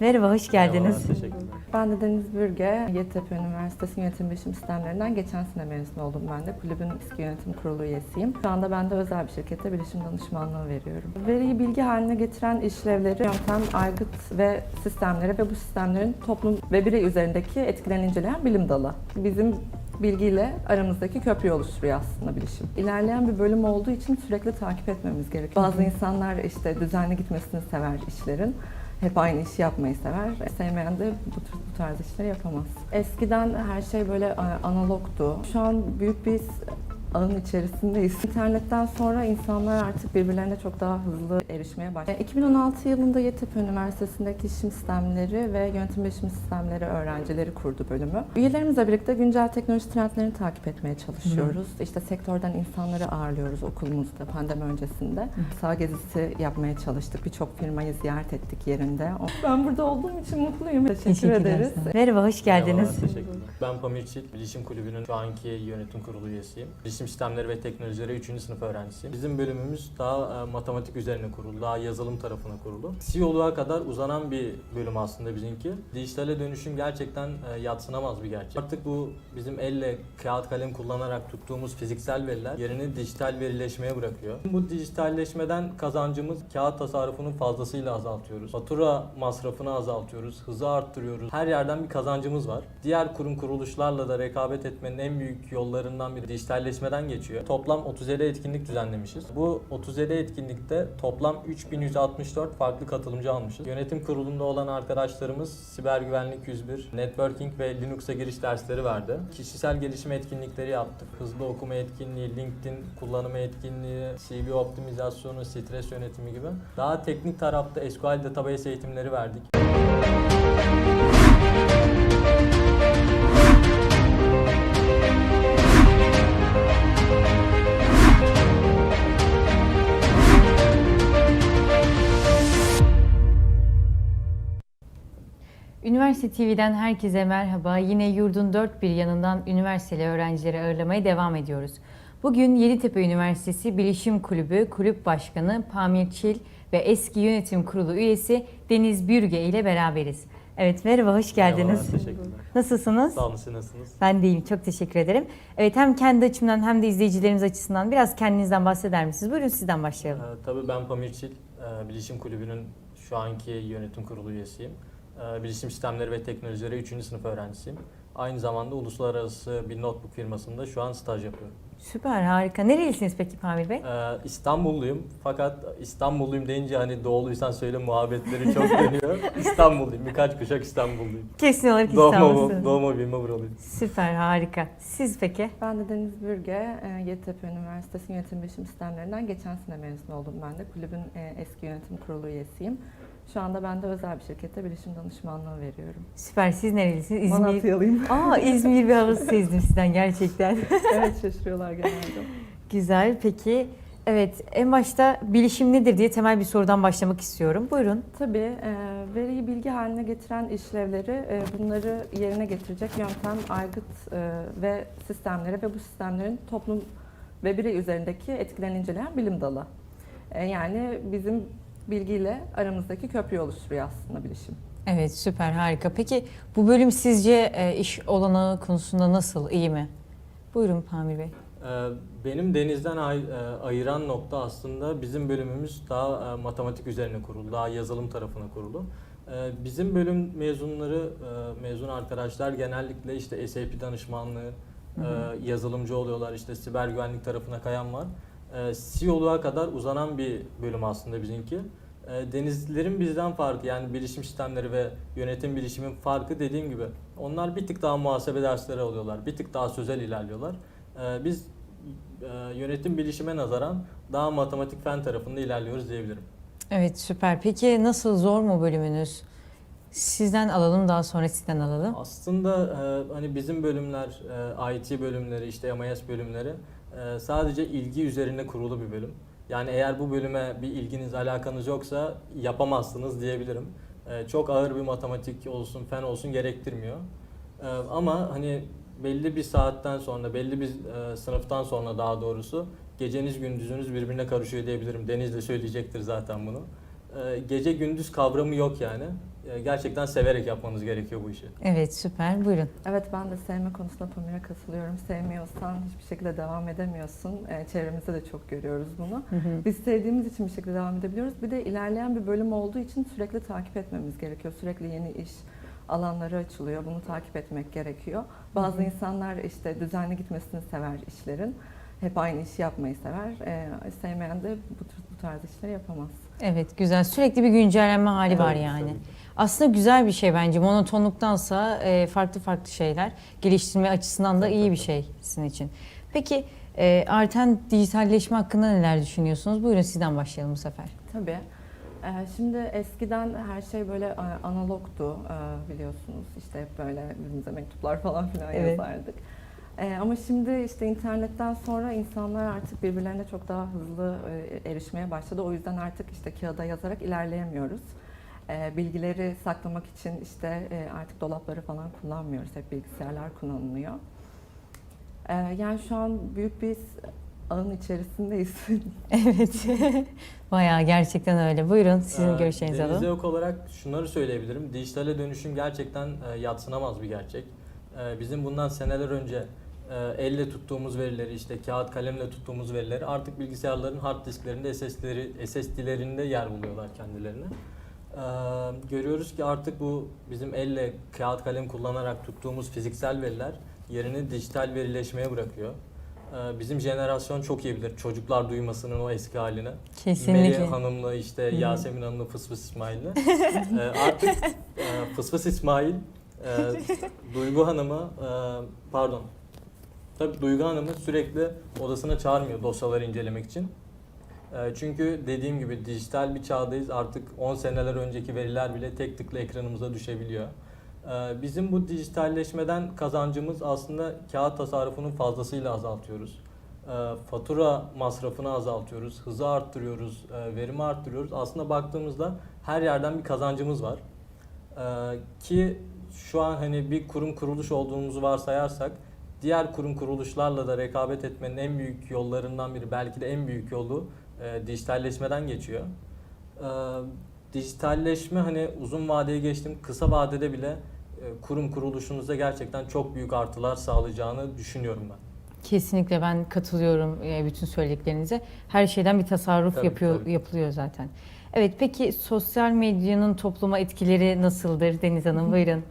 Merhaba, hoş geldiniz. Teşekkürler. Ben de Deniz Bürge, Yeditepe Üniversitesi Yönetim Bilişim Sistemlerinden geçen sene mezun oldum ben de. Kulübün eski yönetim kurulu üyesiyim. Şu anda ben de özel bir şirkette bilişim danışmanlığı veriyorum. Veriyi bilgi haline getiren işlevleri, yöntem, aygıt ve sistemleri ve bu sistemlerin toplum ve birey üzerindeki etkilerini inceleyen bilim dalı. Bizim bilgiyle aramızdaki köprüyü oluşturuyor aslında bilişim. İlerleyen bir bölüm olduğu için sürekli takip etmemiz gerekiyor. Bazı insanlar işte düzenli gitmesini sever işlerin. Hep aynı işi yapmayı sever. Sevmeyen de bu, bu tarz işleri yapamaz. Eskiden her şey böyle e, analogdu. Şu an büyük bir ağın içerisindeyiz. İnternetten sonra insanlar artık birbirlerine çok daha hızlı erişmeye başladı. 2016 yılında Yeditepe Üniversitesi'ndeki işim sistemleri ve yönetim bilişim sistemleri öğrencileri kurdu bölümü. Üyelerimizle birlikte güncel teknoloji trendlerini takip etmeye çalışıyoruz. İşte sektörden insanları ağırlıyoruz okulumuzda pandemi öncesinde. Sağ gezisi yapmaya çalıştık. Birçok firmayı ziyaret ettik yerinde. Ben burada olduğum için mutluyum. Teşekkür Teşekkürler ederiz. Merhaba, hoş geldiniz. Merhabalar, teşekkürler. Ben Pamir Çit, Bilişim Kulübü'nün şu anki yönetim kurulu üyesiyim. Bilişim Sistemleri ve Teknolojileri 3. sınıf öğrencisiyim. Bizim bölümümüz daha e, matematik üzerine kurulu, daha yazılım tarafına kurulu. CEO'luğa kadar uzanan bir bölüm aslında bizimki. Dijitale dönüşüm gerçekten e, yatsınamaz bir gerçek. Artık bu bizim elle kağıt kalem kullanarak tuttuğumuz fiziksel veriler yerini dijital verileşmeye bırakıyor. Bu dijitalleşmeden kazancımız kağıt tasarrufunun fazlasıyla azaltıyoruz. Fatura masrafını azaltıyoruz, hızı arttırıyoruz. Her yerden bir kazancımız var. Diğer kurum kuruluşlarla da rekabet etmenin en büyük yollarından biri dijitalleşmeden geçiyor. Toplam 37 etkinlik düzenlemişiz. Bu 37 etkinlikte toplam 3164 farklı katılımcı almışız. Yönetim kurulunda olan arkadaşlarımız siber güvenlik 101, networking ve Linux'a giriş dersleri verdi. Kişisel gelişim etkinlikleri yaptık. Hızlı okuma etkinliği, LinkedIn kullanımı etkinliği, CV optimizasyonu, stres yönetimi gibi. Daha teknik tarafta SQL database eğitimleri verdik. Üniversite TV'den herkese merhaba. Yine yurdun dört bir yanından üniversiteli öğrencileri ağırlamaya devam ediyoruz. Bugün Yeditepe Üniversitesi Bilişim Kulübü Kulüp Başkanı Pamir Çil ve eski yönetim kurulu üyesi Deniz Bürge ile beraberiz. Evet merhaba, hoş geldiniz. Merhabalar, teşekkürler. Nasılsınız? Sağ olun, siz nasılsınız? Ben de iyiyim, çok teşekkür ederim. Evet hem kendi açımdan hem de izleyicilerimiz açısından biraz kendinizden bahseder misiniz? Buyurun sizden başlayalım. Ee, tabii ben Pamir Çil, e, Bilişim Kulübü'nün şu anki yönetim kurulu üyesiyim. Ee, Bilişim Sistemleri ve Teknolojileri 3. sınıf öğrencisiyim. Aynı zamanda uluslararası bir notebook firmasında şu an staj yapıyorum. Süper, harika. Nerelisiniz peki Pamir Bey? Ee, İstanbulluyum fakat İstanbulluyum deyince hani doğuluysan söyle muhabbetleri çok dönüyor. İstanbulluyum, birkaç kuşak İstanbulluyum. Kesin olarak Doğma, İstanbul'sunuz. doğma büyüme buralıyım. Süper, harika. Siz peki? Ben de Deniz Bürge, e, Yeditepe Üniversitesi Yönetim Bilişim Sistemlerinden geçen sene mezun oldum ben de. Kulübün e, eski yönetim kurulu üyesiyim. Şu anda ben de özel bir şirkette bilişim danışmanlığı veriyorum. Süper. Siz nerelisiniz? İzmir. Malatyalıyım. Aa İzmir bir havası sezdim sizden gerçekten. evet şaşırıyorlar genelde. Güzel. Peki evet en başta bilişim nedir diye temel bir sorudan başlamak istiyorum. Buyurun. Tabii e, veriyi bilgi haline getiren işlevleri, e, bunları yerine getirecek yöntem, aygıt e, ve sistemleri ve bu sistemlerin toplum ve birey üzerindeki etkilerini inceleyen bilim dalı. E, yani bizim bilgiyle aramızdaki köprüyü oluşturuyor aslında bilişim. Evet süper harika. Peki bu bölüm sizce e, iş olanağı konusunda nasıl? iyi mi? Buyurun Pamir Bey. Ee, Benim denizden ay- e, ayıran nokta aslında bizim bölümümüz daha e, matematik üzerine kurulu, daha yazılım tarafına kurulu. Bizim bölüm mezunları, e, mezun arkadaşlar genellikle işte SAP danışmanlığı, e, yazılımcı oluyorlar, işte siber güvenlik tarafına kayan var. E, CEO'luğa kadar uzanan bir bölüm aslında bizimki. E, Denizlilerin bizden farkı yani bilişim sistemleri ve yönetim bilişimin farkı dediğim gibi onlar bir tık daha muhasebe dersleri alıyorlar, bir tık daha sözel ilerliyorlar. E, Biz e, yönetim bilişime nazaran daha matematik fen tarafında ilerliyoruz diyebilirim. Evet süper. Peki nasıl zor mu bölümünüz? Sizden alalım daha sonra sizden alalım. Aslında e, hani bizim bölümler, e, IT bölümleri, işte MIS bölümleri e, sadece ilgi üzerine kurulu bir bölüm. Yani eğer bu bölüme bir ilginiz, alakanız yoksa yapamazsınız diyebilirim. E, çok ağır bir matematik olsun, fen olsun gerektirmiyor. E, ama hani belli bir saatten sonra, belli bir e, sınıftan sonra daha doğrusu geceniz gündüzünüz birbirine karışıyor diyebilirim. Deniz de söyleyecektir zaten bunu. E, gece gündüz kavramı yok yani. E, gerçekten severek yapmanız gerekiyor bu işi. Evet süper buyurun. Evet ben de sevme konusunda Pamir'e katılıyorum. Sevmiyorsan hiçbir şekilde devam edemiyorsun. Ee, çevremizde de çok görüyoruz bunu. Hı hı. Biz sevdiğimiz için bir şekilde devam edebiliyoruz. Bir de ilerleyen bir bölüm olduğu için sürekli takip etmemiz gerekiyor. Sürekli yeni iş alanları açılıyor. Bunu takip etmek gerekiyor. Bazı Hı hı. insanlar işte düzenli gitmesini sever işlerin. Hep aynı işi yapmayı sever. Ee, sevmeyen de bu, tür- bu tarz işleri yapamaz. Evet güzel sürekli bir güncellenme hali var Evet, yani. tabii. Aslında güzel bir şey bence monotonluktansa e, farklı farklı şeyler geliştirme açısından da iyi tabii. bir şey sizin için. Peki e, artan dijitalleşme hakkında neler düşünüyorsunuz? Buyurun sizden başlayalım bu sefer. Tabii. Ee, Şimdi eskiden her şey böyle e, analogtu e, biliyorsunuz. İşte hep böyle birbirimize mektuplar falan filan Evet. yazardık. Ee, Ama şimdi işte internetten sonra insanlar artık birbirlerine çok daha hızlı e, erişmeye başladı. O yüzden artık işte kağıda yazarak ilerleyemiyoruz. Ee, Bilgileri saklamak için işte e, artık dolapları falan kullanmıyoruz. Hep bilgisayarlar kullanılıyor. Ee, Yani şu an büyük bir ağın içerisindeyiz. Evet. Bayağı gerçekten öyle. Buyurun sizin Ee, görüşlerinizi alalım. Yok olarak şunları söyleyebilirim. Dijitale dönüşüm gerçekten e, yatsınamaz bir gerçek. E, bizim bundan seneler önce e, elle tuttuğumuz verileri, işte kağıt kalemle tuttuğumuz verileri artık bilgisayarların hard disklerinde, SSD'leri, SSD'lerinde yer buluyorlar kendilerine. E, görüyoruz ki artık bu bizim elle kağıt kalem kullanarak tuttuğumuz fiziksel veriler yerini dijital verileşmeye bırakıyor. E, bizim jenerasyon çok iyi bilir çocuklar duymasının o eski halini. Kesinlikle. Melih Hanım'la işte Hı. Yasemin Hanım'la Fıs Fıs İsmail'le. Ee, artık e, Fıs Fıs İsmail, e, Duygu Hanım'ı, e, pardon, tabii Duygu Hanım'ı sürekli odasına çağırmıyor dosyaları incelemek için. E, çünkü dediğim gibi dijital bir çağdayız. Artık 10 seneler önceki veriler bile tek tıkla ekranımıza düşebiliyor. E, bizim bu dijitalleşmeden kazancımız aslında kağıt tasarrufunun fazlasıyla azaltıyoruz. E, fatura masrafını azaltıyoruz, hızı arttırıyoruz, e, verimi arttırıyoruz. Aslında baktığımızda her yerden bir kazancımız var. Ki şu an hani bir kurum kuruluş olduğumuzu varsayarsak diğer kurum kuruluşlarla da rekabet etmenin en büyük yollarından biri belki de en büyük yolu e, dijitalleşmeden geçiyor. E, dijitalleşme hani uzun vadeye geçtim kısa vadede bile e, kurum kuruluşunuzda gerçekten çok büyük artılar sağlayacağını düşünüyorum ben. Kesinlikle ben katılıyorum e, bütün söylediklerinize. Her şeyden bir tasarruf Tabii, yapıyor tabii. yapılıyor zaten. Evet peki sosyal medyanın topluma etkileri nasıldır Deniz Hanım? Buyurun.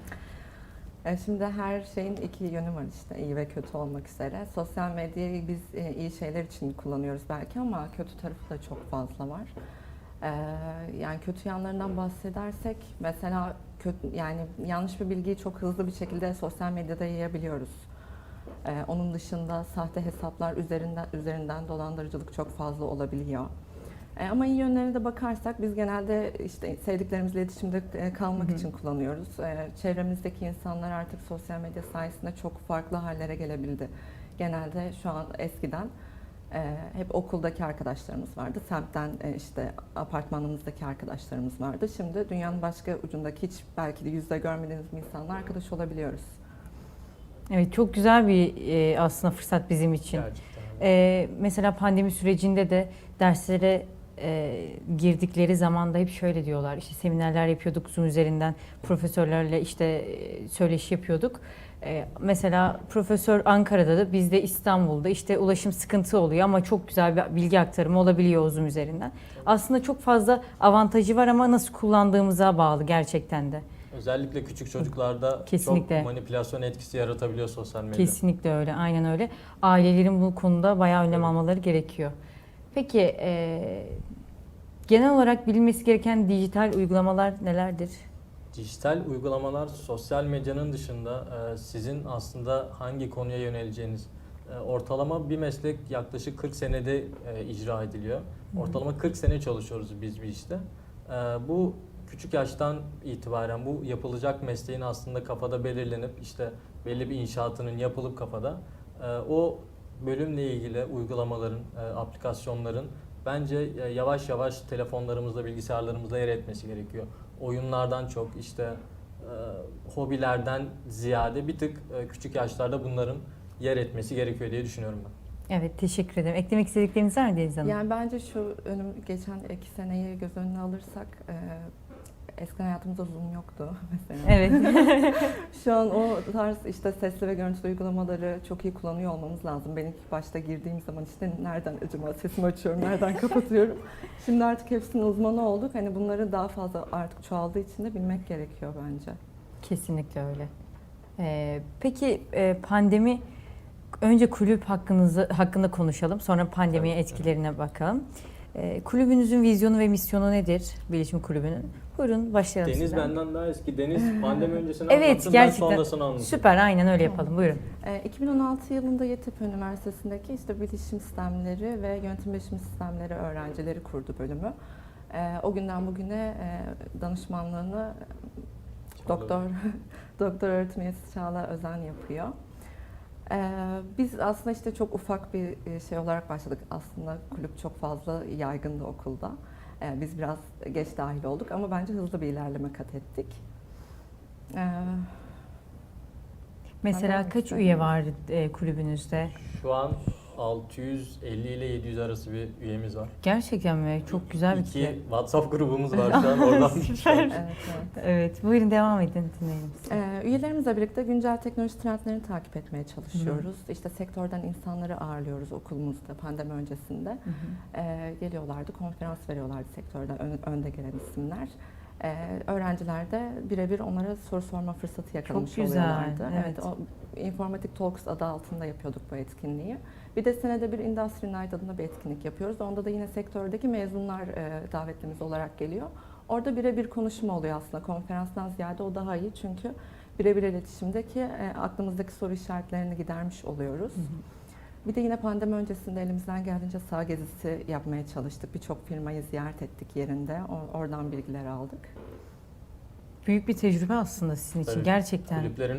E, Şimdi her şeyin iki yönü var işte iyi ve kötü olmak üzere. Sosyal medyayı biz e, iyi şeyler için kullanıyoruz belki ama kötü tarafı da çok fazla var. E, Yani kötü yanlarından bahsedersek mesela kötü, yani yanlış bir bilgiyi çok hızlı bir şekilde sosyal medyada yayabiliyoruz. Onun dışında sahte hesaplar üzerinden üzerinden dolandırıcılık çok fazla olabiliyor. E, Ama iyi yönlerine de bakarsak biz genelde işte sevdiklerimizle iletişimde e, kalmak Hı hı. için kullanıyoruz. E, Çevremizdeki insanlar artık sosyal medya sayesinde çok farklı hallere gelebildi. Genelde şu an eskiden e, hep okuldaki arkadaşlarımız vardı. Semtten e, işte apartmanımızdaki arkadaşlarımız vardı. Şimdi dünyanın başka ucundaki hiç belki de yüzde görmediğimiz bir insanla arkadaş olabiliyoruz. Evet çok güzel bir e, aslında fırsat bizim için. Gerçekten. Ee, mesela pandemi sürecinde de derslere e, girdikleri zaman da hep şöyle diyorlar. İşte seminerler yapıyorduk Zoom üzerinden profesörlerle işte e, söyleşi yapıyorduk. E, mesela profesör Ankara'da da biz de İstanbul'da işte ulaşım sıkıntı oluyor ama çok güzel bir bilgi aktarımı olabiliyor Zoom üzerinden. Aslında çok fazla avantajı var ama nasıl kullandığımıza bağlı gerçekten de. Özellikle küçük çocuklarda Kesinlikle. çok manipülasyon etkisi yaratabiliyor sosyal medya. Kesinlikle öyle, aynen öyle. Ailelerin bu konuda bayağı önlem almaları gerekiyor. Peki, e, genel olarak bilinmesi gereken dijital uygulamalar nelerdir? Dijital uygulamalar sosyal medyanın dışında e, sizin aslında hangi konuya yöneleceğiniz e, ortalama bir meslek yaklaşık 40 senede e, icra ediliyor. Ortalama 40 sene çalışıyoruz biz bir işte. E, bu küçük yaştan itibaren bu yapılacak mesleğin aslında kafada belirlenip işte belli bir inşaatının yapılıp kafada e, o bölümle ilgili uygulamaların, e, aplikasyonların bence e, yavaş yavaş telefonlarımızda, bilgisayarlarımızda yer etmesi gerekiyor. Oyunlardan çok işte e, hobilerden ziyade bir tık e, küçük yaşlarda bunların yer etmesi gerekiyor diye düşünüyorum ben. Evet teşekkür ederim. Eklemek istedikleriniz var mı Deniz Hanım? Yani bence şu önüm geçen iki seneyi göz önüne alırsak e, eskiden hayatımızda Zoom yoktu mesela. Evet. Şu an o tarz işte sesli ve görüntülü uygulamaları çok iyi kullanıyor olmamız lazım. Ben ilk başta girdiğim zaman işte nereden acaba sesimi açıyorum, nereden kapatıyorum. Şimdi artık hepsinin uzmanı olduk. Hani bunları daha fazla artık çoğaldığı için de bilmek gerekiyor bence. Kesinlikle öyle. Ee, peki e, pandemi önce kulüp hakkınızı hakkında konuşalım. Sonra pandemiye etkilerine bakalım. Ee, kulübünüzün vizyonu ve misyonu nedir? Bilişim Kulübü'nün. Buyurun başlayalım Deniz sizden. benden daha eski. Deniz pandemi öncesini Evet, anlatsın, gerçekten. ben sonrasını anlatayım. Süper aynen öyle yapalım. Buyurun. Ee, 2016 yılında Yeditepe Üniversitesi'ndeki işte bilişim sistemleri ve yönetim bilişim sistemleri öğrencileri kurdu bölümü. Ee, o günden bugüne e, danışmanlığını doktor doktor öğretim üyesi Çağla Özen yapıyor. Ee, biz aslında işte çok ufak bir e, şey olarak başladık. Aslında kulüp çok fazla yaygındı okulda. Ee, biz biraz geç dahil olduk ama bence hızlı bir ilerleme kat ettik. Ee, Mesela kaç üye var e, kulübünüzde? Şu an 650 ile 700 arası bir üyemiz var. Gerçekten mi? Çok güzel bir İki kitle. WhatsApp grubumuz var şu an oradan bir şey. Süper. evet, evet. Evet, buyurun devam edin dinleyelim. sizi. Ee, üyelerimizle birlikte güncel teknoloji trendlerini takip etmeye çalışıyoruz. İşte sektörden insanları ağırlıyoruz okulumuzda pandemi öncesinde. Hı hı. Ee, geliyorlardı, konferans veriyorlardı sektörden ön- önde gelen isimler. Ee, öğrenciler de birebir onlara soru sorma fırsatı yakalamış güzel, oluyorlardı. evet. o Informatic Talks adı altında yapıyorduk bu etkinliği. Bir de senede bir Industry Night adında bir etkinlik yapıyoruz. Onda da yine sektördeki mezunlar e, davetlimiz olarak geliyor. Orada birebir konuşma oluyor aslında. Konferanstan ziyade o daha iyi çünkü birebir iletişimdeki e, aklımızdaki soru işaretlerini gidermiş oluyoruz. Hı hı. Bir de yine pandemi öncesinde elimizden geldiğince sağ gezisi yapmaya çalıştık. Birçok firmayı ziyaret ettik yerinde. O- Oradan bilgiler aldık. Büyük bir tecrübe aslında sizin için Tabii. gerçekten. Kulüplerin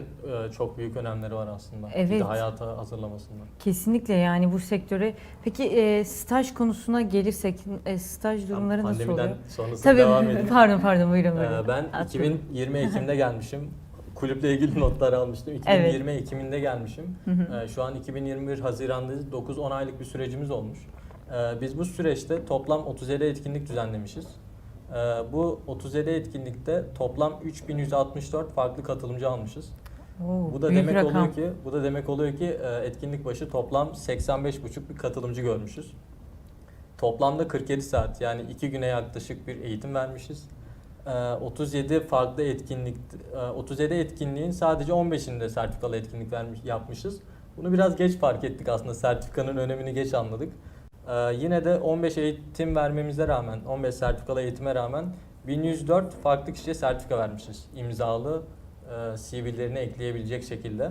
e, çok büyük önemleri var aslında. Bir Evet. de hayata hazırlamasında. Kesinlikle yani bu sektöre. Peki e, staj konusuna gelirsek e, staj durumları nasıl Pandemiden oluyor? sonrasında Tabii devam edeyim. pardon pardon buyurun Ee, buyurun. ben Atladım. 2020 Ekim'de gelmişim. Kulüple ilgili notlar almıştım. 2020 Ekim'inde gelmişim. Hı hı. Ee, Şu an 2021 Haziran'dayız. 9-10 aylık bir sürecimiz olmuş. Ee, Biz bu süreçte toplam 37 etkinlik düzenlemişiz. Ee, Bu 37 etkinlikte toplam 3164 farklı katılımcı almışız. Oo, Bu da demek rakam. oluyor ki bu da demek oluyor ki e, etkinlik başı toplam 85,5 bir katılımcı görmüşüz. Toplamda 47 saat yani 2 güne yaklaşık bir eğitim vermişiz. E, 37 farklı etkinlik e, 37 etkinliğin sadece 15'inde sertifikalı etkinlik vermiş yapmışız. Bunu biraz geç fark ettik aslında sertifikanın önemini geç anladık. E, Yine de 15 eğitim vermemize rağmen 15 sertifikalı eğitime rağmen 1104 farklı kişiye sertifika vermişiz. İmzalı e, CV'lerine ekleyebilecek şekilde.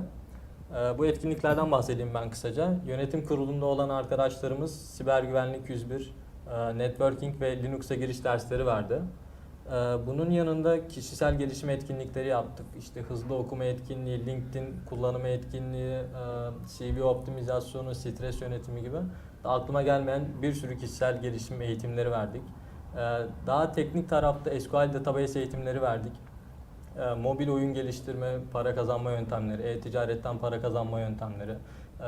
E, Bu etkinliklerden bahsedeyim ben kısaca. Yönetim kurulunda olan arkadaşlarımız Siber Güvenlik 101, e, Networking ve Linux'a giriş dersleri verdi. E, Bunun yanında kişisel gelişim etkinlikleri yaptık. İşte hızlı okuma etkinliği, LinkedIn kullanımı etkinliği, e, CV optimizasyonu, stres yönetimi gibi aklıma gelmeyen bir sürü kişisel gelişim eğitimleri verdik. E, Daha teknik tarafta SQL database eğitimleri verdik. E, mobil oyun geliştirme, para kazanma yöntemleri, e-ticaretten para kazanma yöntemleri,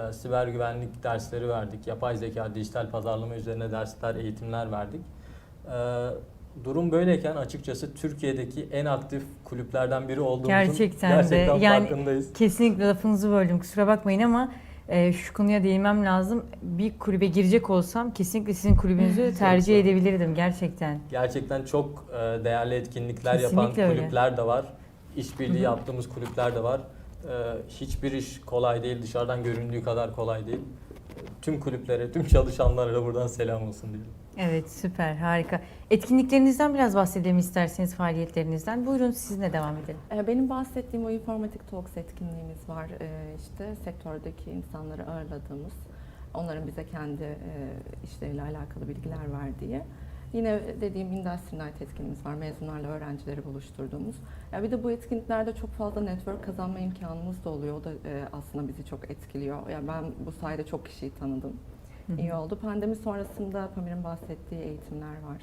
e, siber güvenlik dersleri verdik, yapay zeka, dijital pazarlama üzerine dersler, eğitimler verdik. Durum böyleyken açıkçası Türkiye'deki en aktif kulüplerden biri olduğumuzun Gerçekten de. gerçekten Yani farkındayız. Kesinlikle lafınızı böldüm kusura bakmayın ama e, şu konuya değinmem lazım. Bir kulübe girecek olsam kesinlikle sizin kulübünüzü tercih edebilirdim gerçekten. Gerçekten çok e, değerli etkinlikler yapan Kesinlikle öyle. kulüpler de var. İşbirliği yaptığımız kulüpler de var. E, Hiçbir iş kolay değil, dışarıdan göründüğü kadar kolay değil. Tüm kulüplere, tüm çalışanlara da buradan selam olsun diyelim. Evet süper harika. Etkinliklerinizden biraz bahsedelim isterseniz faaliyetlerinizden. Buyurun sizinle devam edelim. Ee, Benim bahsettiğim o Informatic Talks etkinliğimiz var. Ee, İşte sektördeki insanları ağırladığımız, onların bize kendi e, işleriyle alakalı bilgiler verdiği. Yine dediğim Industry Night etkinliğimiz var. Mezunlarla öğrencileri buluşturduğumuz. Ya bir de bu etkinliklerde çok fazla network kazanma imkanımız da oluyor. O da e, aslında bizi çok etkiliyor. Ya ben bu sayede çok kişiyi tanıdım. Hı hı. İyi oldu. Pandemi sonrasında Pamir'in bahsettiği eğitimler var.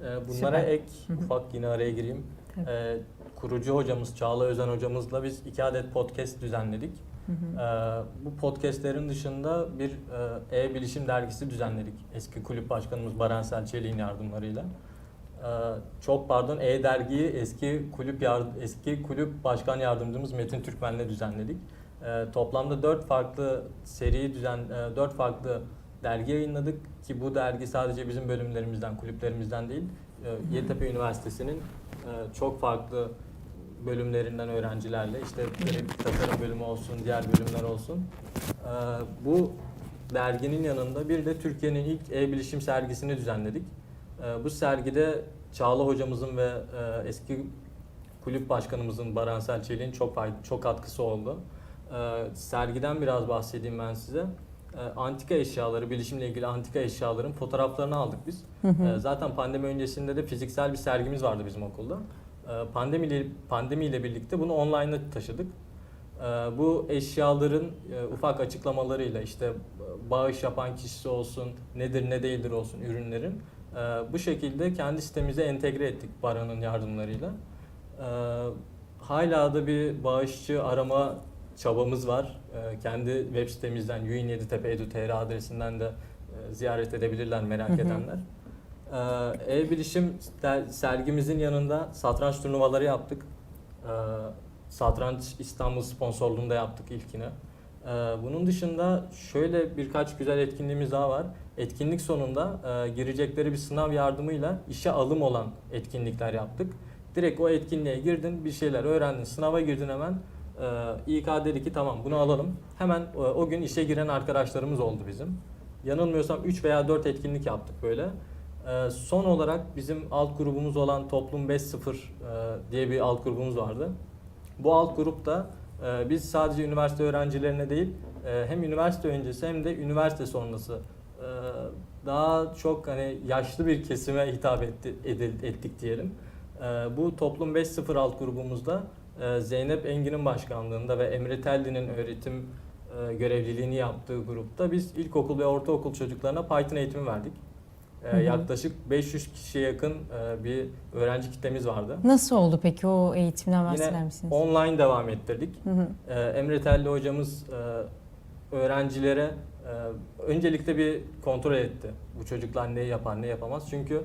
E, Bunlara Süper. ek, ufak yine araya gireyim. Tabii. E, Kurucu hocamız Çağla Özen hocamızla biz iki adet podcast düzenledik. Ee, bu podcastlerin dışında bir e, e-bilişim dergisi düzenledik. Eski kulüp başkanımız Baran Selçeli'nin yardımlarıyla. Ee, çok pardon e-dergiyi eski kulüp yard- eski kulüp başkan yardımcımız Metin Türkmen'le düzenledik. Ee, toplamda 4 farklı seri düzen 4 farklı dergi yayınladık ki bu dergi sadece bizim bölümlerimizden, kulüplerimizden değil, e, Yeditepe Üniversitesi'nin e, çok farklı bölümlerinden öğrencilerle işte grafik tasarım bölümü olsun, diğer bölümler olsun. Ee, bu derginin yanında bir de Türkiye'nin ilk e-bilişim sergisini düzenledik. Ee, bu sergide Çağla hocamızın ve e, eski kulüp başkanımızın Baran Selçeli'nin çok çok katkısı oldu. Ee, sergiden biraz bahsedeyim ben size. Antika eşyaları, bilişimle ilgili antika eşyaların fotoğraflarını aldık biz. Ee, zaten pandemi öncesinde de fiziksel bir sergimiz vardı bizim okulda. Ee, Pandemiyle pandemiyle birlikte bunu online'a taşıdık. Ee, Bu eşyaların e, ufak açıklamalarıyla işte bağış yapan kişisi olsun, nedir ne değildir olsun ürünlerin e, bu şekilde kendi sitemize entegre ettik Baran'ın yardımlarıyla. Ee, Hala da bir bağışçı arama çabamız var. Kendi web sitemizden yuyun7tepe.edu.tr adresinden de e, ziyaret edebilirler merak Hı hı. edenler. Ee, E-bilişim der- sergimizin yanında satranç turnuvaları yaptık. Ee, Satranç İstanbul sponsorluğunda yaptık ilkini. Ee, Bunun dışında şöyle birkaç güzel etkinliğimiz daha var. Etkinlik sonunda e, girecekleri bir sınav yardımıyla işe alım olan etkinlikler yaptık. Direkt o etkinliğe girdin, bir şeyler öğrendin, sınava girdin hemen. Ee, İK dedi ki tamam bunu alalım. Hemen e, o gün işe giren arkadaşlarımız oldu bizim. Yanılmıyorsam 3 veya 4 etkinlik yaptık böyle. Ee, son olarak bizim alt grubumuz olan Toplum 5.0 e, diye bir alt grubumuz vardı. Bu alt grupta e, biz sadece üniversite öğrencilerine değil e, hem üniversite öncesi hem de üniversite sonrası e, daha çok hani yaşlı bir kesime hitap etti, edil- ettik diyelim. Bu Toplum 5.0 alt grubumuzda Zeynep Engin'in başkanlığında ve Emre Telli'nin öğretim görevliliğini yaptığı grupta biz ilkokul ve ortaokul çocuklarına Python eğitimi verdik. E, Hı hı. Yaklaşık 500 kişiye yakın e, bir öğrenci kitlemiz vardı. Nasıl oldu peki o eğitimden bahseder Yine misiniz? online devam ettirdik. Hı hı. Ee, Emre Telli hocamız e, öğrencilere e, öncelikle bir kontrol etti. Bu çocuklar ne yapar ne yapamaz. Çünkü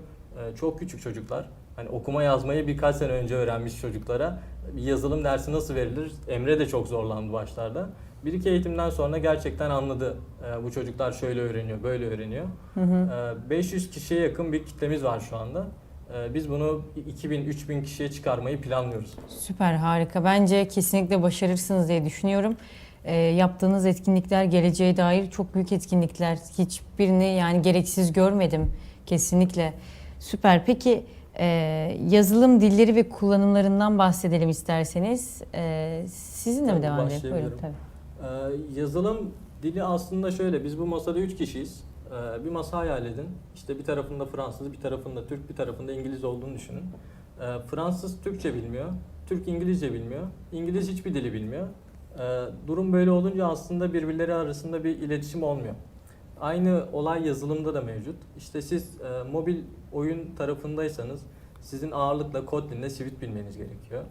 çok küçük çocuklar. Hani okuma yazmayı birkaç sene önce öğrenmiş çocuklara yazılım dersi nasıl verilir? Emre de çok zorlandı başlarda. Bir iki eğitimden sonra gerçekten anladı. E, bu çocuklar şöyle öğreniyor, böyle öğreniyor. Hı hı. E, 500 kişiye yakın bir kitlemiz var şu anda. E, Biz bunu 2000-3000 kişiye çıkarmayı planlıyoruz. Süper harika. Bence kesinlikle başarırsınız diye düşünüyorum. Ee, yaptığınız etkinlikler geleceğe dair çok büyük etkinlikler. Hiçbirini yani gereksiz görmedim kesinlikle. Süper. Peki e, yazılım dilleri ve kullanımlarından bahsedelim isterseniz. E, sizinle mi Tabii, devam edelim? Buyurun tabii. Ee, yazılım dili aslında şöyle, biz bu masada 3 kişiyiz. Ee, bir masa hayal edin. İşte bir tarafında Fransız, bir tarafında Türk, bir tarafında İngiliz olduğunu düşünün. Ee, Fransız Türkçe bilmiyor, Türk İngilizce bilmiyor, İngiliz hiçbir dili bilmiyor. Durum böyle olunca aslında birbirleri arasında bir iletişim olmuyor. Aynı olay yazılımda da mevcut. İşte siz e, mobil oyun tarafındaysanız sizin ağırlıkla Kotlin'le Swift bilmeniz gerekiyor.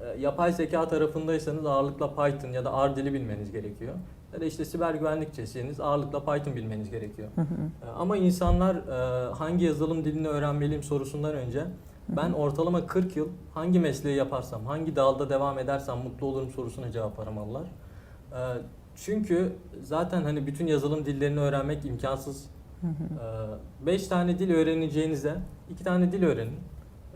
E, yapay zeka tarafındaysanız ağırlıkla Python ya da R dili bilmeniz gerekiyor. Ya da işte siber güvenlikçesiniz ağırlıkla Python bilmeniz gerekiyor. Hı hı. E, Ama insanlar e, hangi yazılım dilini öğrenmeliyim sorusundan önce ben ortalama 40 yıl hangi mesleği yaparsam, hangi dalda devam edersem mutlu olurum sorusuna cevap aramalılar. E, Çünkü zaten hani bütün yazılım dillerini öğrenmek imkansız. Hı hı. 5 tane dil öğreneceğinize 2 tane dil öğrenin.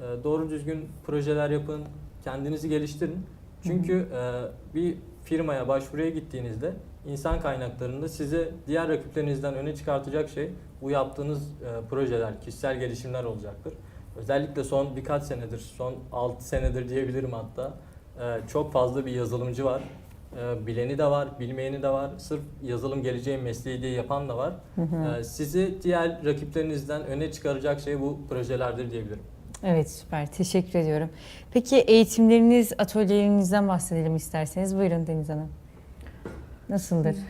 Ee, Doğru düzgün projeler yapın, kendinizi geliştirin. Çünkü e, bir firmaya başvuruya gittiğinizde insan kaynaklarında sizi diğer rakiplerinizden öne çıkartacak şey bu yaptığınız e, projeler, kişisel gelişimler olacaktır. Özellikle son birkaç senedir, son 6 senedir diyebilirim hatta e, çok fazla bir yazılımcı var. E, Bileni de var, bilmeyeni de var. Sırf yazılım geleceğin mesleği diye yapan da var. Hı hı. Ee, Sizi diğer rakiplerinizden öne çıkaracak şey bu projelerdir diyebilirim. Evet süper. Teşekkür ediyorum. Peki eğitimleriniz, atölyelerinizden bahsedelim isterseniz. Buyurun Deniz Hanım. Nasıldır?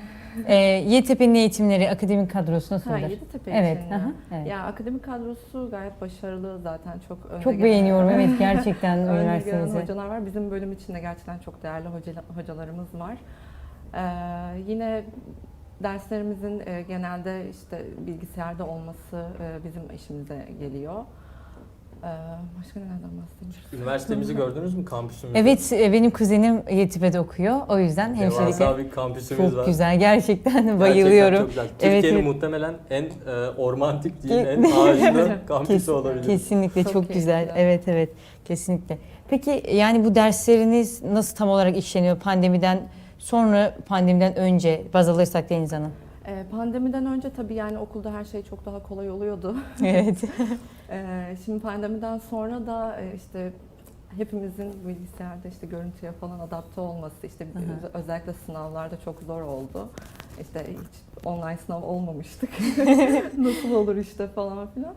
Ee, YTP'nin eğitimleri, akademik kadrosu Ha, nasıldır? Yeditepe Evet, için aha, ya. evet. Ya akademik kadrosu gayet başarılı zaten çok önde Çok gelen- beğeniyorum evet gerçekten üniversitenizi. hocalar var. Bizim bölüm içinde gerçekten çok değerli hoca- hocalarımız var. Ee, yine derslerimizin e, genelde işte bilgisayarda olması e, bizim işimize geliyor. Ee, başka nelerden bahsedeyim? Üniversitemizi gördünüz mü? Kampüsümüzü. Evet e, benim kuzenim YTP'de okuyor. O yüzden Devasa bir kampüsümüz çok var. güzel. Gerçekten Gerçekten bayılıyorum. çok güzel. Evet, Türkiye'nin evet. muhtemelen en e, ormantik değil, en ağaçlı kampüsü olabilir. Kesinlikle çok, Çok güzel. keyifli. Evet evet kesinlikle. Peki yani bu dersleriniz nasıl tam olarak işleniyor pandemiden sonra pandemiden önce baz alırsak Deniz Hanım? Ee, pandemiden önce tabii yani okulda her şey çok daha kolay oluyordu. Evet. Ee, şimdi pandemiden sonra da e, işte hepimizin bilgisayarda işte görüntüye falan adapte olması işte Hı hı. öz- özellikle sınavlarda çok zor oldu. İşte hiç online sınav olmamıştık. Nasıl olur işte falan filan.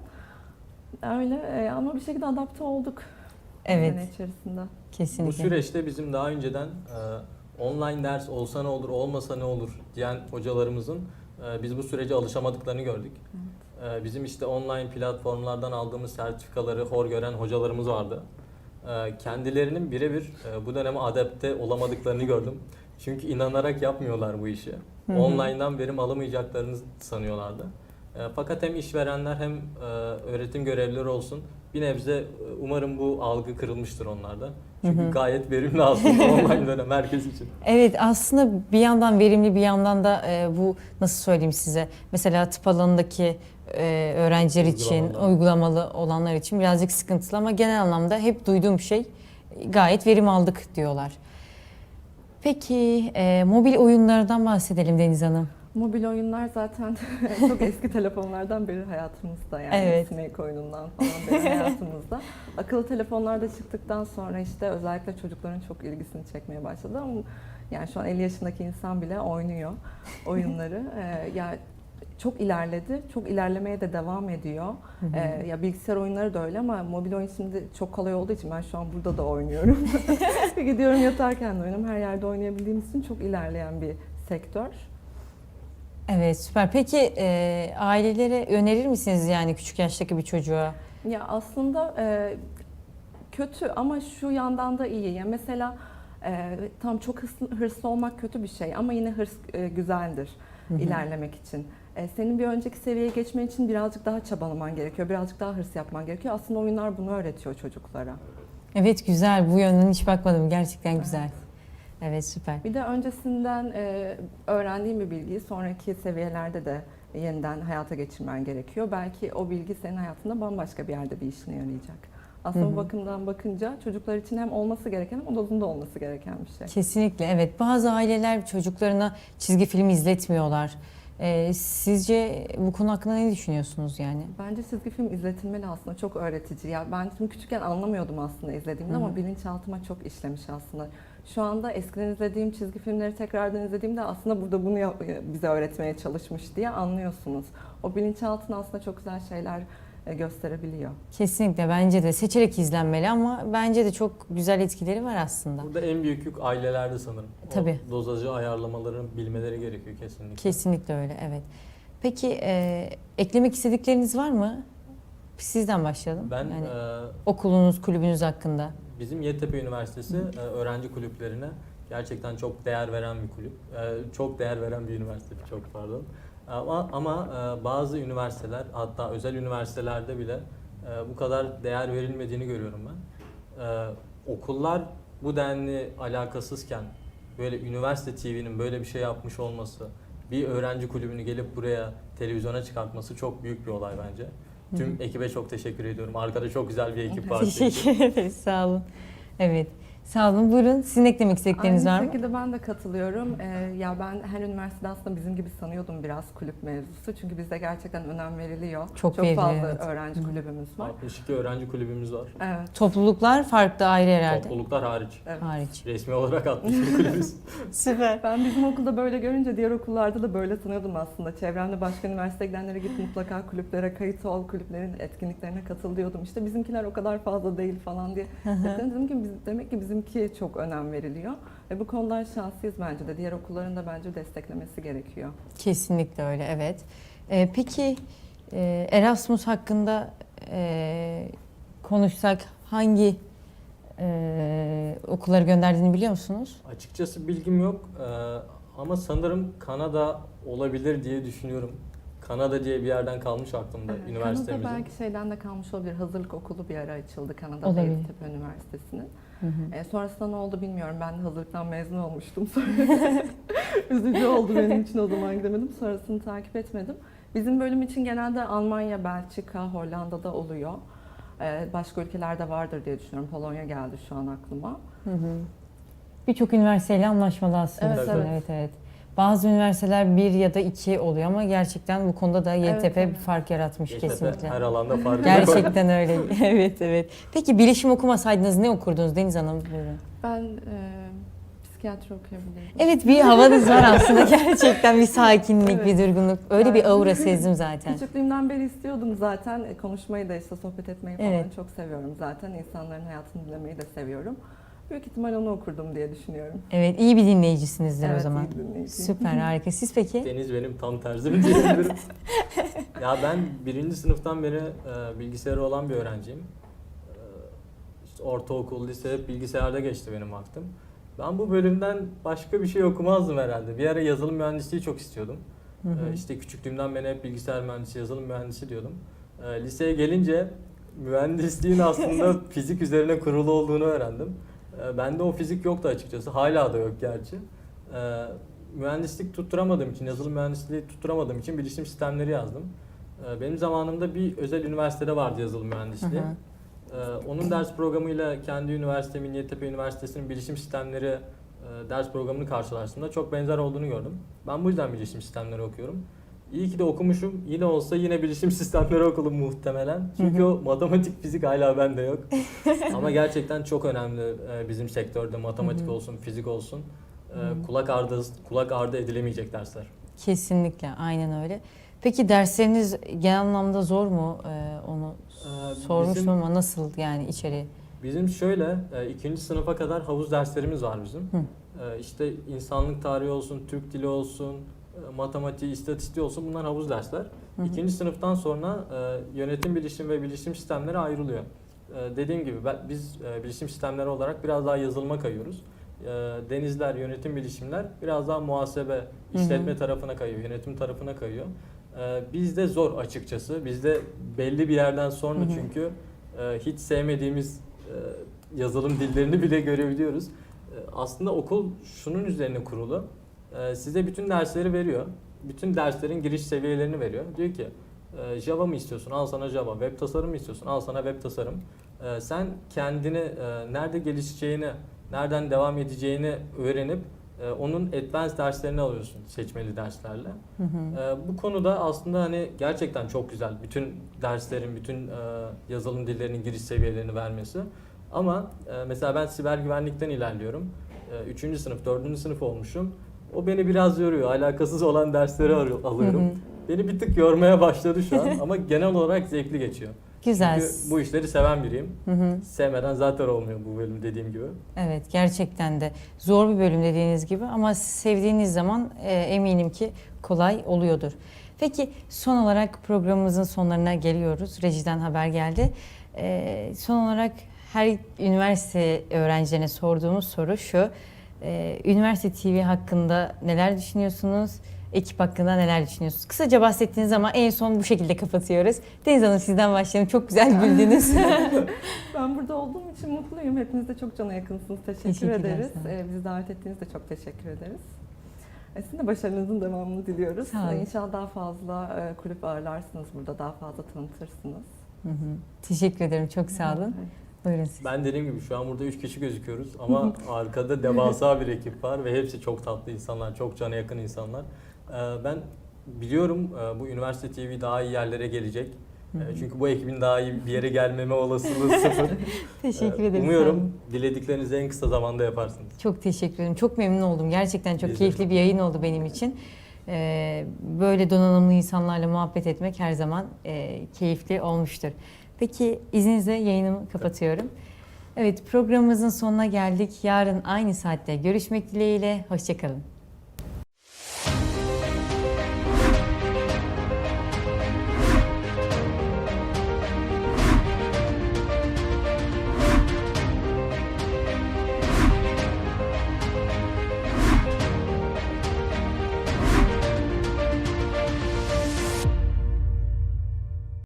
Öyle e, ama bir şekilde adapte olduk Evet sene içerisinde. Bu kesinlikle. süreçte bizim daha önceden e, online ders olsa ne olur, olmasa ne olur diyen hocalarımızın e, biz bu sürece alışamadıklarını gördük. E, bizim işte online platformlardan aldığımız sertifikaları hor gören hocalarımız vardı. E, kendilerinin birebir e, bu döneme adapte olamadıklarını gördüm. Çünkü inanarak yapmıyorlar bu işi. Hı hı. Online'dan verim alamayacaklarını sanıyorlardı. E, fakat hem işverenler hem e, öğretim görevlileri olsun bir nebze e, umarım bu algı kırılmıştır onlarda. Çünkü Hı hı. gayet verimli aslında online dönem herkes için. Evet aslında bir yandan verimli bir yandan da bu nasıl söyleyeyim size mesela tıp alanındaki e, öğrenciler için Uygulamalı. olanlar için birazcık sıkıntılı ama genel anlamda hep duyduğum şey gayet verim aldık diyorlar. Peki e, mobil oyunlardan bahsedelim Deniz Hanım. Mobil oyunlar zaten çok eski telefonlardan beri hayatımızda yani Evet. Snake oyunundan falan beri hayatımızda. Akıllı telefonlar da çıktıktan sonra işte özellikle çocukların çok ilgisini çekmeye başladı ama yani şu an 50 yaşındaki insan bile oynuyor oyunları. Ee, yani çok ilerledi, çok ilerlemeye de devam ediyor. Ee, ya bilgisayar oyunları da öyle ama mobil oyun şimdi çok kolay olduğu için ben şu an burada da oynuyorum. Gidiyorum yatarken de oynuyorum. Her yerde oynayabildiğimiz için çok ilerleyen bir sektör. Evet süper. Peki e, ailelere önerir misiniz yani küçük yaştaki bir çocuğa? Ya aslında e, kötü ama şu yandan da iyi. Ya mesela e, tam çok hırslı, hırslı olmak kötü bir şey ama yine hırs e, güzeldir Hı hı. ilerlemek için. E, senin bir önceki seviyeye geçmen için birazcık daha çabalaman gerekiyor, birazcık daha hırs yapman gerekiyor. Aslında oyunlar bunu öğretiyor çocuklara. Evet güzel bu yönden hiç bakmadım gerçekten güzel. Evet süper. Bir de öncesinden e, öğrendiğin bir bilgiyi sonraki seviyelerde de yeniden hayata geçirmen gerekiyor. Belki o bilgi senin hayatında bambaşka bir yerde bir işine yarayacak. Aslında Hı hı. bu bakımdan bakınca çocuklar için hem olması gereken hem dozunda olması gereken bir şey. Kesinlikle evet. Bazı aileler çocuklarına çizgi film izletmiyorlar. Ee, sizce bu konu hakkında ne düşünüyorsunuz yani? Bence çizgi film izletilmeli aslında çok öğretici. Ya ben şimdi küçükken anlamıyordum aslında izlediğimde Hı hı. ama bilinçaltıma çok işlemiş aslında. Şu anda eskiden izlediğim çizgi filmleri tekrardan izlediğimde aslında burada bunu bize öğretmeye çalışmış diye anlıyorsunuz. O bilinçaltına aslında çok güzel şeyler gösterebiliyor. Kesinlikle bence de seçerek izlenmeli ama bence de çok güzel etkileri var aslında. Burada en büyük yük ailelerde sanırım. O Tabii. dozajı ayarlamalarını bilmeleri gerekiyor kesinlikle. Kesinlikle öyle evet. Peki e, eklemek istedikleriniz var mı? Sizden başlayalım. Ben yani e, okulunuz, kulübünüz hakkında. Bizim Yeditepe Üniversitesi e, öğrenci kulüplerine gerçekten çok değer veren bir kulüp. E, Çok değer veren bir üniversite, çok pardon. Ama, ama e, bazı üniversiteler, hatta özel üniversitelerde bile e, bu kadar değer verilmediğini görüyorum ben. E, Okullar bu denli alakasızken böyle üniversite TV'nin böyle bir şey yapmış olması, bir öğrenci kulübünü gelip buraya televizyona çıkartması çok büyük bir olay bence. Tüm ekibe çok teşekkür ediyorum. Arkada çok güzel bir ekip var. Teşekkür ederiz. Sağ olun. Evet. Sağ olun. Buyurun. Sizin eklemek istedikleriniz var Aynı mı? şekilde ben de katılıyorum. Ee, ya ben her üniversitede aslında bizim gibi sanıyordum biraz kulüp mevzusu. Çünkü bizde gerçekten önem veriliyor. Çok veriliyor, fazla evet. öğrenci kulübümüz var. 62 öğrenci kulübümüz var. Evet. Topluluklar farklı ayrı herhalde. Topluluklar hariç. evet. Hariç. Resmi olarak 62 kulübümüz. Süper. Ben bizim okulda böyle görünce diğer okullarda da böyle sanıyordum aslında. Çevremde başka üniversiteye gidenlere git mutlaka kulüplere kayıt ol, kulüplerin etkinliklerine katıl diyordum. İşte bizimkiler o kadar fazla değil falan diye. Dedim dedim ki biz, demek ki bizimki çok önem veriliyor. Ve bu konudan şanslıyız bence de. Diğer okulların da bence desteklemesi gerekiyor. Kesinlikle öyle evet. Ee, peki e, Erasmus hakkında e, konuşsak hangi e, okulları gönderdiğini biliyor musunuz? Açıkçası bilgim yok. Ee, Ama sanırım Kanada olabilir diye düşünüyorum. Kanada diye bir yerden kalmış aklımda Evet, üniversitemizin. Kanada belki şeyden de kalmış olabilir. Hazırlık okulu bir ara açıldı Kanada'da Olabilir. Yeditepe Üniversitesi'nin. Hı hı. E, sonrasında ne oldu bilmiyorum. Ben de hazırlıktan mezun olmuştum. Üzücü oldu benim için o zaman gidemedim. Sonrasını takip etmedim. Bizim bölüm için genelde Almanya, Belçika, Hollanda'da oluyor. E, başka ülkelerde vardır diye düşünüyorum. Polonya geldi şu an aklıma. Hı hı. Birçok üniversiteyle anlaşmalı aslında. Evet, evet. evet. evet, Bazı üniversiteler bir ya da iki oluyor ama gerçekten bu konuda da YTP evet. bir fark yaratmış Yeditepe kesinlikle. her alanda farklı. Gerçekten öyle. evet evet. Peki bilişim okumasaydınız ne okurdunuz Deniz Hanım? Buyurun. Ben e, psikiyatri okuyabilirim. Evet bir havanız var aslında gerçekten bir sakinlik, Evet. bir durgunluk. Öyle bir Ben- aura sezdim zaten. Küçüklüğümden beri istiyordum zaten. E, Konuşmayı da işte sohbet etmeyi falan Evet. çok seviyorum zaten. İnsanların hayatını dinlemeyi de seviyorum. Büyük ihtimal onu okurdum diye düşünüyorum. Evet iyi bir dinleyicisinizdir o Evet, zaman. iyi. Süper harika. Siz peki? Deniz benim tam terzim diyebilirim. ya ben birinci sınıftan beri e, bilgisayarı olan bir öğrenciyim. E, işte ortaokul, lise hep bilgisayarda geçti benim vaktim. Ben bu bölümden başka bir şey okumazdım herhalde. Bir ara yazılım mühendisliği çok istiyordum. Hı hı. E, işte küçüklüğümden beri hep bilgisayar mühendisi, yazılım mühendisi diyordum. E, liseye gelince mühendisliğin aslında fizik üzerine kurulu olduğunu öğrendim. E, bende o fizik yoktu açıkçası. Hala da yok gerçi. E, mühendislik tutturamadığım için, yazılım mühendisliği tutturamadığım için bilişim sistemleri yazdım. E, benim zamanımda bir özel üniversitede vardı yazılım mühendisliği. Hı hı. Ee, onun ders programıyla kendi üniversitemin Yeditepe Üniversitesi'nin bilişim sistemleri e, ders programını karşılaştığımda çok benzer olduğunu gördüm. Ben bu yüzden bilişim sistemleri okuyorum. İyi ki de okumuşum. Yine olsa yine bilişim sistemleri okudum muhtemelen. Çünkü o matematik, fizik hala bende yok. Ama gerçekten çok önemli e, bizim sektörde matematik olsun, fizik olsun. E. Kulak ardı kulak ardı edilemeyecek dersler. Kesinlikle aynen öyle. Peki dersleriniz genel anlamda zor mu? Ee, onu sormuştum ama nasıl yani içeri? Bizim şöyle, e, ikinci sınıfa kadar havuz derslerimiz var bizim. Hı. E, İşte insanlık tarihi olsun, Türk dili olsun, e, matematiği, istatistiği olsun bunlar havuz dersler. Hı hı. İkinci sınıftan sonra e, yönetim bilişim ve bilişim sistemleri ayrılıyor. E, Dediğim gibi ben, biz e, bilişim sistemleri olarak biraz daha yazılıma kayıyoruz. E, Denizler, yönetim bilişimler biraz daha muhasebe, işletme tarafına kayıyor, yönetim tarafına kayıyor. E, Bizde zor açıkçası. Bizde belli bir yerden sonra Hı hı. çünkü e, hiç sevmediğimiz e, yazılım dillerini bile görebiliyoruz. E, Aslında okul şunun üzerine kurulu. E, Size bütün dersleri veriyor. Bütün derslerin giriş seviyelerini veriyor. Diyor ki e, Java mı istiyorsun? Al sana Java. Web tasarım mı istiyorsun? Al sana web tasarım. E, Sen kendini e, nerede gelişeceğini, nereden devam edeceğini öğrenip e, onun advanced derslerini alıyorsun seçmeli derslerle. Hı hı. Ee, bu konuda aslında hani gerçekten çok güzel bütün derslerin, bütün e, yazılım dillerinin giriş seviyelerini vermesi. Ama mesela ben siber güvenlikten ilerliyorum. Üçüncü sınıf, dördüncü sınıf olmuşum. O beni biraz yoruyor. Alakasız olan dersleri alıyorum. Hı hı. Beni bir tık yormaya başladı şu an ama genel olarak zevkli geçiyor. Güzel. Çünkü bu işleri seven biriyim. Hı hı. Sevmeden zaten olmuyor bu bölüm dediğim gibi. Evet gerçekten de zor bir bölüm dediğiniz gibi ama sevdiğiniz zaman e, eminim ki kolay oluyordur. Peki son olarak programımızın sonlarına geliyoruz. Rejiden haber geldi. E, son olarak her üniversite öğrencilerine sorduğumuz soru şu. E, üniversite TV hakkında neler düşünüyorsunuz? Ekip hakkında neler düşünüyorsunuz? Kısaca bahsettiğiniz ama en son bu şekilde kapatıyoruz. Deniz Hanım sizden başlayalım. Çok güzel güldünüz. Ben burada olduğum için mutluyum. Hepiniz de çok cana yakınsınız. Teşekkür ederiz. Ee, bizi davet ettiğiniz de çok teşekkür ederiz. Ee, Sizin de başarınızın devamını diliyoruz. Sağ olun. Ee, İnşallah daha fazla e, kulüp ağırlarsınız burada. Daha fazla tanıtırsınız. Hı hı. Teşekkür ederim. Çok sağ olun. Buyurun siz. Ben dediğim gibi şu an burada 3 kişi gözüküyoruz ama arkada devasa bir ekip var ve hepsi çok tatlı insanlar, çok cana yakın insanlar. Ee, Ben biliyorum e, bu üniversite TV daha iyi yerlere gelecek. E, Çünkü bu ekibin daha iyi bir yere gelmeme olasılığı sıfır. Teşekkür Ee, ederim. Umuyorum dilediklerinizi en kısa zamanda yaparsınız. Çok teşekkür ederim. Çok memnun oldum. Gerçekten çok Biz de. keyifli bir yayın oldu benim için. Böyle donanımlı insanlarla muhabbet etmek her zaman e, keyifli olmuştur. Peki izninizle yayınımı kapatıyorum. Evet programımızın sonuna geldik. Yarın aynı saatte görüşmek dileğiyle. Hoşçakalın.